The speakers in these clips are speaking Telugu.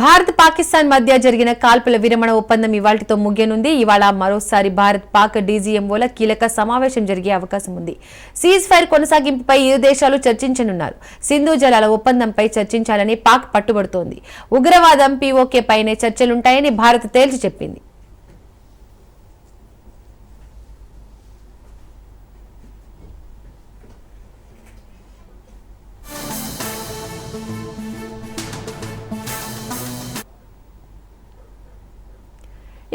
భారత్ పాకిస్తాన్ మధ్య జరిగిన కాల్పుల విరమణ ఒప్పందం ఇవాళతో ముగియనుంది. ఇవాళ మరోసారి భారత్ పాక్ డీజీఎంఓల కీలక సమావేశం జరిగే అవకాశం ఉంది. సీజ్ ఫైర్ కొనసాగింపుపై ఇరు దేశాలు చర్చించనున్నారు. సింధు జలాల ఒప్పందంపై చర్చించాలని పాక్ పట్టుబడుతోంది. ఉగ్రవాదం పీఓకే పైనే చర్చలుంటాయని భారత్ తేల్చి చెప్పింది.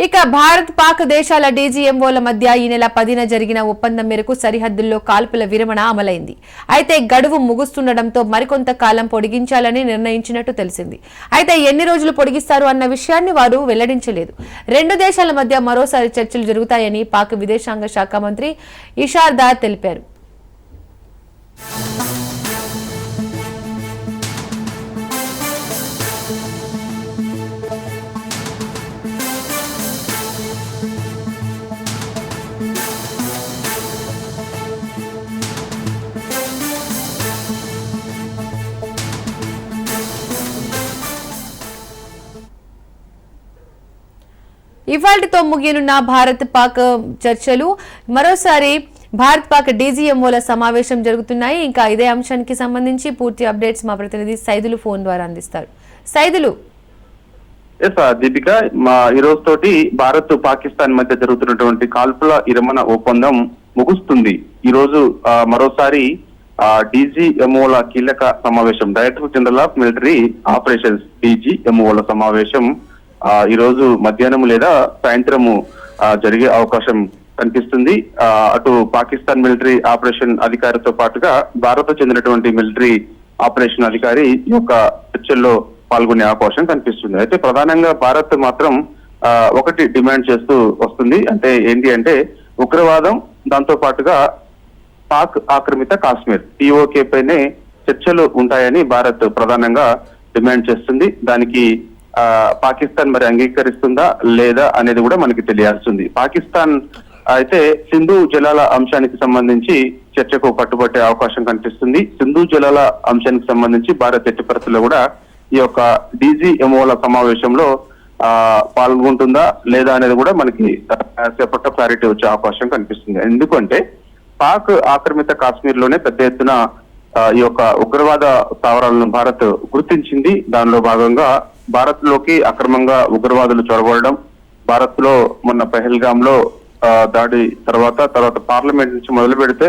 ఇక భారత్ పాక్ దేశాల డీజీఎంఓల మధ్య ఈ నెల పదిన జరిగిన ఒప్పందం మేరకు సరిహద్దుల్లో కాల్పుల విరమణ అమలైంది. అయితే గడువు ముగుస్తుండటంతో మరికొంత కాలం పొడిగించాలని నిర్ణయించినట్టు తెలిసింది. అయితే ఎన్ని రోజులు పొడిగిస్తారు అన్న విషయాన్ని వారు వెల్లడించలేదు. రెండు దేశాల మధ్య మరోసారి చర్చలు జరుగుతాయని పాక్ విదేశాంగ శాఖ మంత్రి ఇషార్ తెలిపారు. ఇవాళ్టితో ముగియనున్న భారత్ పాక్ చర్చలు. మరోసారి భారత్ పాక్ డీజీఎంఓల సమావేశం జరుగుతున్నాయి. ఇంకా ఇదే అంశానికి సంబంధించి పూర్తి అప్డేట్స్ మా ప్రతినిధి సైదులు ఫోన్ ద్వారా అందిస్తారు. సైదులు. ఎస్ దీపిక మా ఈ రోజు తోటి భారత్ పాకిస్తాన్ మధ్య జరుగుతున్నటువంటి కాల్పుల ఇరమణ ఒప్పందం ముగుస్తుంది. ఈ రోజు మరోసారి డీజీఎంఓల కీలక సమావేశం. Director general of military operations డీజీఎంఓల సమావేశం ఈ రోజు మధ్యాహ్నం లేదా సాయంత్రము జరిగే అవకాశం కనిపిస్తుంది. అటు పాకిస్తాన్ మిలిటరీ ఆపరేషన్ అధికారితో పాటుగా భారత్ చెందినటువంటి మిలిటరీ ఆపరేషన్ అధికారి ఈ యొక్క చర్చల్లో పాల్గొనే అవకాశం కనిపిస్తుంది. అయితే ప్రధానంగా భారత్ మాత్రం ఒకటి డిమాండ్ చేస్తూ వస్తుంది. అంటే ఏంటి అంటే ఉగ్రవాదం దాంతో పాటుగా పాక్ ఆక్రమిత కాశ్మీర్ పిఓకే పైనే చర్చలు ఉంటాయని భారత్ ప్రధానంగా డిమాండ్ చేస్తుంది. దానికి పాకిస్తాన్ మరి అంగీకరిస్తుందా లేదా అనేది కూడా మనకి తెలియాల్సింది. పాకిస్తాన్ అయితే సింధు జలాల అంశానికి సంబంధించి చర్చకు పట్టుబట్టే అవకాశం కనిపిస్తుంది. సింధు జలాల అంశానికి సంబంధించి భారత్ ఎట్టి పరిస్థితుల్లో కూడా ఈ యొక్క డీజీఎంఓల సమావేశంలో ఆ పాల్గొంటుందా లేదా అనేది కూడా మనకి సేపట్లో క్లారిటీ వచ్చే అవకాశం కనిపిస్తుంది. ఎందుకంటే పాక్ ఆక్రమిత కాశ్మీర్లోనే పెద్ద ఎత్తున ఈ యొక్క ఉగ్రవాద స్థావరాలను భారత్ గుర్తించింది. దానిలో భాగంగా భారత్లోకి అక్రమంగా ఉగ్రవాదులు చొరబడడం భారత్లో మొన్న పెహల్గామ్లో దాడి తర్వాత తర్వాత పార్లమెంట్ నుంచి మొదలు పెడితే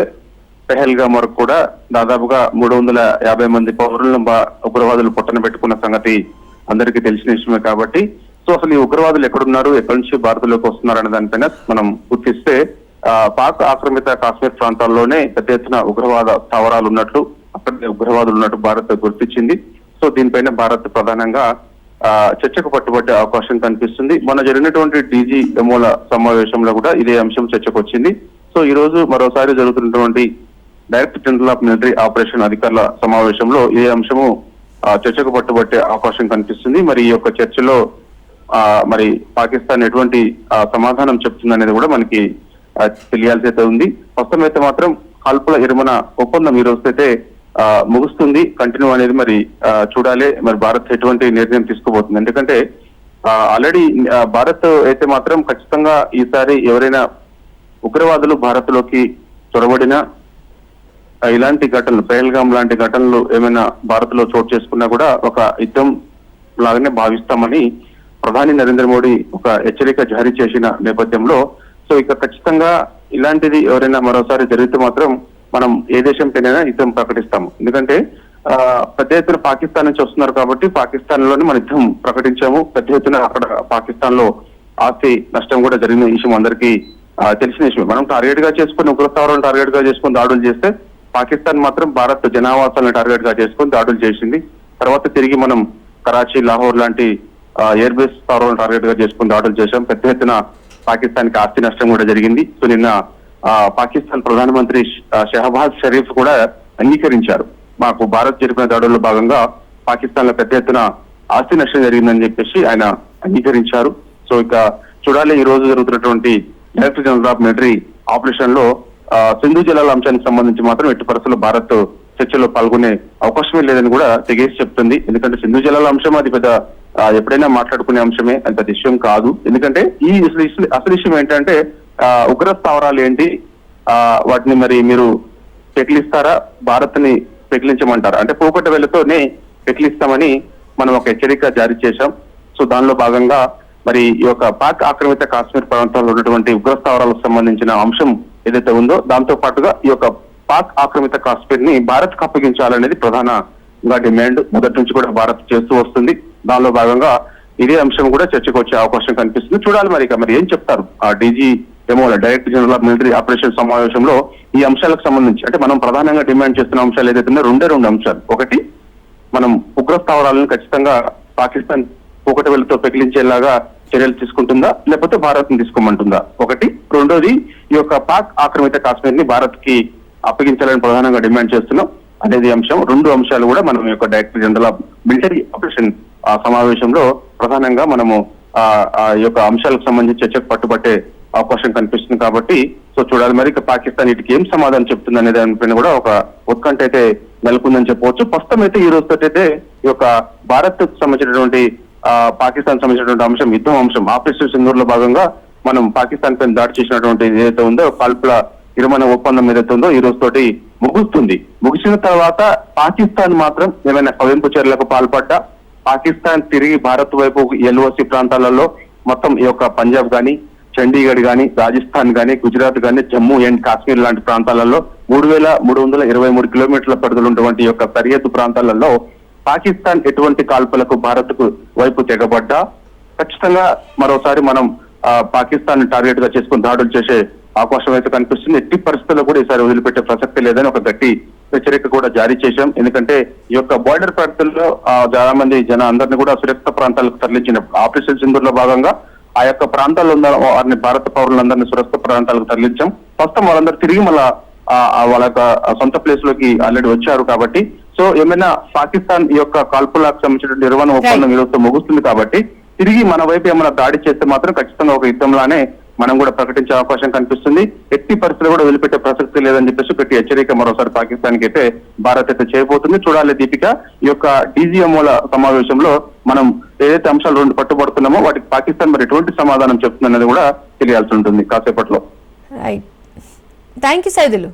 పెహల్గామ్ వరకు కూడా దాదాపుగా మూడు వందల యాభై మంది పౌరులను బా- ఉగ్రవాదులు పొట్టన పెట్టుకున్న సంగతి అందరికీ తెలిసిన విషయమే కాబట్టి సో అసలు ఈ ఉగ్రవాదులు ఎక్కడున్నారు ఎక్కడి నుంచి భారత్లోకి వస్తున్నారు అనే దానిపైన మనం గుర్తిస్తే పాక్ ఆక్రమిత కాశ్మీర్ ప్రాంతాల్లోనే పెద్ద ఎత్తున ఉగ్రవాద స్థావరాలు ఉన్నట్లు అక్కడ ఉగ్రవాదులు ఉన్నట్టు భారత్ గుర్తించింది. సో దీనిపైన భారత్ ప్రధానంగా చర్చకు పట్టుబట్టే అవకాశం కనిపిస్తుంది. మొన్న జరిగినటువంటి డీజీ ఎమోల సమావేశంలో కూడా ఇదే అంశం చర్చకు వచ్చింది. సో ఈ రోజు మరోసారి జరుగుతున్నటువంటి director general of military operation అధికారుల సమావేశంలో ఇదే అంశము చర్చకు పట్టుబట్టే అవకాశం కనిపిస్తుంది. మరి ఈ యొక్క చర్చలో మరి పాకిస్తాన్ ఎటువంటి సమాధానం చెప్తుందనేది కూడా మనకి తెలియాల్సి అయితే ఉంది. ప్రస్తుతం అయితే మాత్రం కాల్పుల ఇరుమన ఒప్పందం ఈ రోజు అయితే ముగుస్తుంది. కంటిన్యూ అనేది మరి చూడాలి. మరి భారత్ ఎటువంటి నిర్ణయం తీసుకోబోతుంది. ఎందుకంటే ఆల్రెడీ భారత్ అయితే మాత్రం ఖచ్చితంగా ఈసారి ఎవరైనా ఉగ్రవాదులు భారత్లోకి చొరబడినా ఇలాంటి ఘటనలు పహల్గామ్ లాంటి ఘటనలు ఏమైనా భారత్లో చోటు చేసుకున్నా కూడా ఒక యుద్ధం లాగానే భావిస్తామని ప్రధాని నరేంద్ర మోడీ ఒక హెచ్చరిక జారీ చేసిన నేపథ్యంలో. సో ఇక ఖచ్చితంగా ఇలాంటిది ఎవరైనా మరోసారి జరిగితే మాత్రం మనం ఏ దేశం పైన యుద్ధం ప్రకటిస్తాము. ఎందుకంటే ఆ, పెద్ద ఎత్తున పాకిస్తాన్ నుంచి వస్తున్నారు కాబట్టి పాకిస్తాన్లోనే మన యుద్ధం ప్రకటించాము. పెద్ద ఎత్తున అక్కడ పాకిస్తాన్లో ఆస్తి నష్టం కూడా జరిగిన విషయం అందరికీ తెలిసిన విషయం మనం టార్గెట్గా చేసుకుని ఉగ్రస్థావరం టార్గెట్గా చేసుకుని దాడులు చేస్తే పాకిస్తాన్ మాత్రం భారత్ జనావాసాలను టార్గెట్గా చేసుకుని దాడులు చేసింది. తర్వాత తిరిగి మనం కరాచీ లాహోర్ లాంటి ఎయిర్ బేస్ స్థావరాలను టార్గెట్గా చేసుకుని దాడులు చేశాం. పెద్ద ఎత్తున పాకిస్తాన్కి ఆస్తి నష్టం కూడా జరిగింది. సో నిన్న పాకిస్తాన్ ప్రధానమంత్రి షహబాజ్ షరీఫ్ కూడా అంగీకరించారు. మాకు భారత్ జరిపిన దాడుల్లో భాగంగా పాకిస్తాన్లో పెద్ద ఎత్తున ఆస్తి నష్టం జరిగిందని చెప్పేసి ఆయన అంగీకరించారు. సో ఇక చూడాలి ఈ రోజు జరుగుతున్నటువంటి డైరెక్టర్ జనరల్ ఆఫ్ మిలిటరీ ఆపరేషన్లో సింధు జలాల అంశానికి సంబంధించి మాత్రం ఎట్టి పరిస్థితుల్లో భారత్ చర్చలో పాల్గొనే అవకాశమే లేదని కూడా తెగేసి చెప్తుంది. ఎందుకంటే సింధు జలాల అంశం అది పెద్ద ఎప్పుడైనా మాట్లాడుకునే అంశమే. అంత విషయం కాదు. ఎందుకంటే ఈ అసలు అసలు విషయం ఏంటంటే ఉగ్ర స్థావరాలు ఏంటి? ఆ, వాటిని మరి మీరు పెకిలిస్తారా? భారత్ని పెకిలించమంటారా? అంటే పోకట వెళ్ళతోనే పెకిలిస్తామని మనం ఒక హెచ్చరిక జారీ చేశాం. సో దానిలో భాగంగా మరి ఈ యొక్క పాక్ ఆక్రమిత కాశ్మీర్ ప్రాంతాల్లో ఉన్నటువంటి ఉగ్ర స్థావరాలకు సంబంధించిన అంశం ఏదైతే ఉందో దాంతో పాటుగా ఈ యొక్క పాక్ ఆక్రమిత కాశ్మీర్ని భారత్కు అప్పగించాలనేది ప్రధానంగా డిమాండ్. మొదటి నుంచి కూడా భారత్ చేస్తూ వస్తుంది. దానిలో భాగంగా ఇదే అంశం కూడా చర్చకు వచ్చే అవకాశం కనిపిస్తుంది. చూడాలి మరి ఇక. మరి ఏం చెప్తారు? ఆ డీజీ ఏమో director general of military operation సమావేశంలో ఈ అంశాలకు సంబంధించి అంటే మనం ప్రధానంగా డిమాండ్ చేస్తున్న అంశాలు ఏదైతే రెండే రెండు అంశాలు. ఒకటి మనం ఉగ్ర స్థావరాలను ఖచ్చితంగా పాకిస్తాన్ ఒకటి వెళ్తో పెకిలించేలాగా చర్యలు తీసుకుంటుందా? లేకపోతే భారత్ని తీసుకోమంటుందా? ఒకటి రెండోది ఈ యొక్క పాక్ ఆక్రమిత కాశ్మీర్ని భారత్కి అప్పగించాలని ప్రధానంగా డిమాండ్ చేస్తున్నాం. అనేది అంశం. రెండు అంశాలు కూడా మనం యొక్క director general of military operation ఆ సమావేశంలో ప్రధానంగా మనము ఆ ఆ యొక్క అంశాలకు సంబంధించి చర్చకు పట్టుబట్టే అవకాశం కనిపిస్తుంది కాబట్టి సో చూడాలి మరి పాకిస్తాన్ వీటికి ఏం సమాధానం చెప్తుంది అనే దానిపైన కూడా ఒక ఉత్కంఠ అయితే నెలకొందని చెప్పవచ్చు. ప్రస్తుతం అయితే ఈ రోజుతో అయితే ఈ యొక్క భారత్ సంబంధించినటువంటి ఆ పాకిస్తాన్ సంబంధించినటువంటి అంశం యుద్ధం అంశం ఆపరేషన్ సింధూర్లో భాగంగా మనం పాకిస్తాన్ పైన దాడి చేసినటువంటి ఏదైతే ఉందో కాల్పుల విరమణ ఒప్పందం ఏదైతే ఉందో ఈ రోజు తోటి ముగుస్తుంది. ముగిసిన తర్వాత పాకిస్తాన్ మాత్రం ఏమైనా కవింపు చర్యలకు పాల్పడ్డా? పాకిస్తాన్ తిరిగి భారత్ వైపు ఎల్ఓసి ప్రాంతాలలో మొత్తం ఈ యొక్క పంజాబ్ కానీ చండీగఢ్ గాని రాజస్థాన్ గాని గుజరాత్ గాని జమ్మూ అండ్ కాశ్మీర్ లాంటి ప్రాంతాలలో మూడు వేల మూడు వందల ఇరవై మూడు కిలోమీటర్ల పరిధిలో ఉన్నటువంటి యొక్క సరిహద్దు ప్రాంతాలలో పాకిస్తాన్ ఎటువంటి కాల్పులకు భారత్కు వైపు తెగబడ్డా ఖచ్చితంగా మరోసారి మనం పాకిస్తాన్ టార్గెట్గా చేసుకుని దాడులు చేసే అవకాశం అయితే కనిపిస్తుంది. ఎట్టి పరిస్థితుల్లో కూడా ఈసారి వదిలిపెట్టే ప్రసక్తి లేదని ఒక గట్టి హెచ్చరిక కూడా జారీ చేశాం. ఎందుకంటే ఈ యొక్క బార్డర్ ప్రాంతంలో చాలా మంది జన అందరినీ కూడా సురక్షిత ప్రాంతాలకు తరలించిన ఆపరేషన్ సింధూర్లో భాగంగా ఆ యొక్క ప్రాంతాల్లో ఉన్న వారిని భారత పౌరులందరినీ సురక్షిత ప్రాంతాలకు తరలించాం. ప్రస్తుతం వాళ్ళందరూ తిరిగి మళ్ళా వాళ్ళ యొక్క సొంత ప్లేస్లోకి ఆల్రెడీ వచ్చారు కాబట్టి సో ఏమైనా పాకిస్తాన్ ఈ యొక్క కాల్పులకు సంబంధించిన నిర్వహణ ఒప్పందం ఈ రోజుతో ముగుస్తుంది కాబట్టి తిరిగి మన వైపు ఏమైనా దాడి చేస్తే మాత్రం ఖచ్చితంగా ఒక యుద్ధంలానే మనం కూడా ప్రకటించే అవకాశం కనిపిస్తుంది. ఎట్టి పరిస్థితులు కూడా వదిలిపెట్టే ప్రసక్తి లేదని చెప్పేసి పెట్టి హెచ్చరిక మరోసారి పాకిస్తాన్కి అయితే భారత్ అయితే చేయబోతుంది. చూడాలి దీపిక ఈ యొక్క డీజీఎంఓల సమావేశంలో మనం ఏదైతే అంశాలు రెండు పట్టుబడుతున్నామో వాటికి పాకిస్తాన్ మరి ఎటువంటి సమాధానం చెప్తుందన్నది కూడా తెలియాల్సి ఉంటుంది కాసేపట్లో. Thank you Saidulu